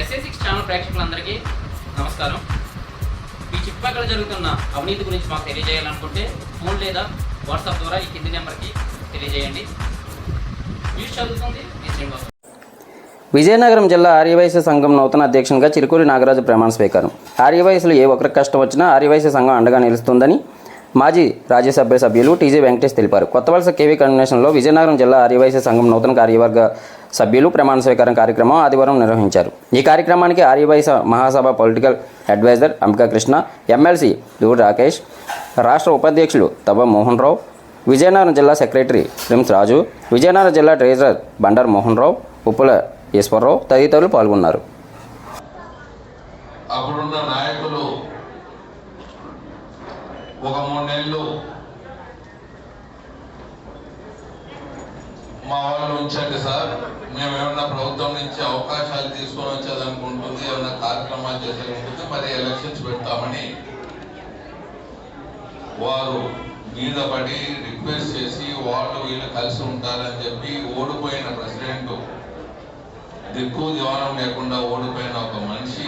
SA six channel ప్రేక్షకులందరికీ నమస్కారం. మీ చుట్టుపక్కల జరుగుతున్న అవినీతి గురించి మాకు తెలియజేయాలనుకుంటే ఫోన్ లేదా వాట్సాప్ ద్వారా ఈ కింది నెంబర్కి తెలియజేయండి. న్యూస్ చదువుతుంది మీ శ్రీనివాస్ విజయనగరం జిల్లా ఆర్యవైశ్య సంఘం నూతన అధ్యక్షునిగా చిరుకూరి నాగరాజు ప్రమాణ స్వీకారం. ఆర్యవైశ్యులు ఏ ఒక్కరికి కష్టం వచ్చినా ఆర్యవైశ్య సంఘం అండగా నిలుస్తుందని మాజీ రాజ్యసభ సభ్యులు టీజీ వెంకటేష్ తెలిపారు. కొత్త వలస కేవీ కన్వెన్షన్లో విజయనగరం జిల్లా ఆర్యవైశ్య సంఘం నూతన కార్యవర్గ సభ్యులు ప్రమాణ స్వీకారం కార్యక్రమం ఆదివారం నిర్వహించారు. ఈ కార్యక్రమానికి Aryavysya Mahasabha political adviser Ambika Krishna MLC దూర్ రాకేష్ రాష్ట్ర ఉపాధ్యక్షులు తబ మోహన్ రావు విజయనగరం జిల్లా సెక్రటరీ ప్రిమ్స్ రాజు విజయనగరం జిల్లా ట్రెజరర్ బండారు మోహన్ రావు ఉప్పుల ఈశ్వరరావు తదితరులు పాల్గొన్నారు. అప్పుడున్న నాయకులు ఒక మూడు నెలలు మా వాళ్ళు ఉంచండి సార్. మేము ఏమన్నా ప్రభుత్వం నుంచి అవకాశాలు తీసుకొని వచ్చేదనుకుంటుంది ఏమన్నా కార్యక్రమాలు చేసేది మరి ఎలక్షన్స్ పెడతామని వారు మీద పడి రిక్వెస్ట్ చేసి వాళ్ళు వీళ్ళు కలిసి ఉంటారని చెప్పి ఓడిపోయిన ప్రెసిడెంట్ దిక్కు దివానం లేకుండా ఓడిపోయిన ఒక మనిషి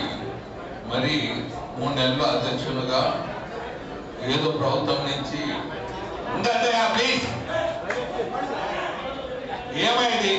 మరి మూడు నెలలు అధ్యక్షునిగా ఏదో ప్రభుత్వం నుంచి ఏమైంది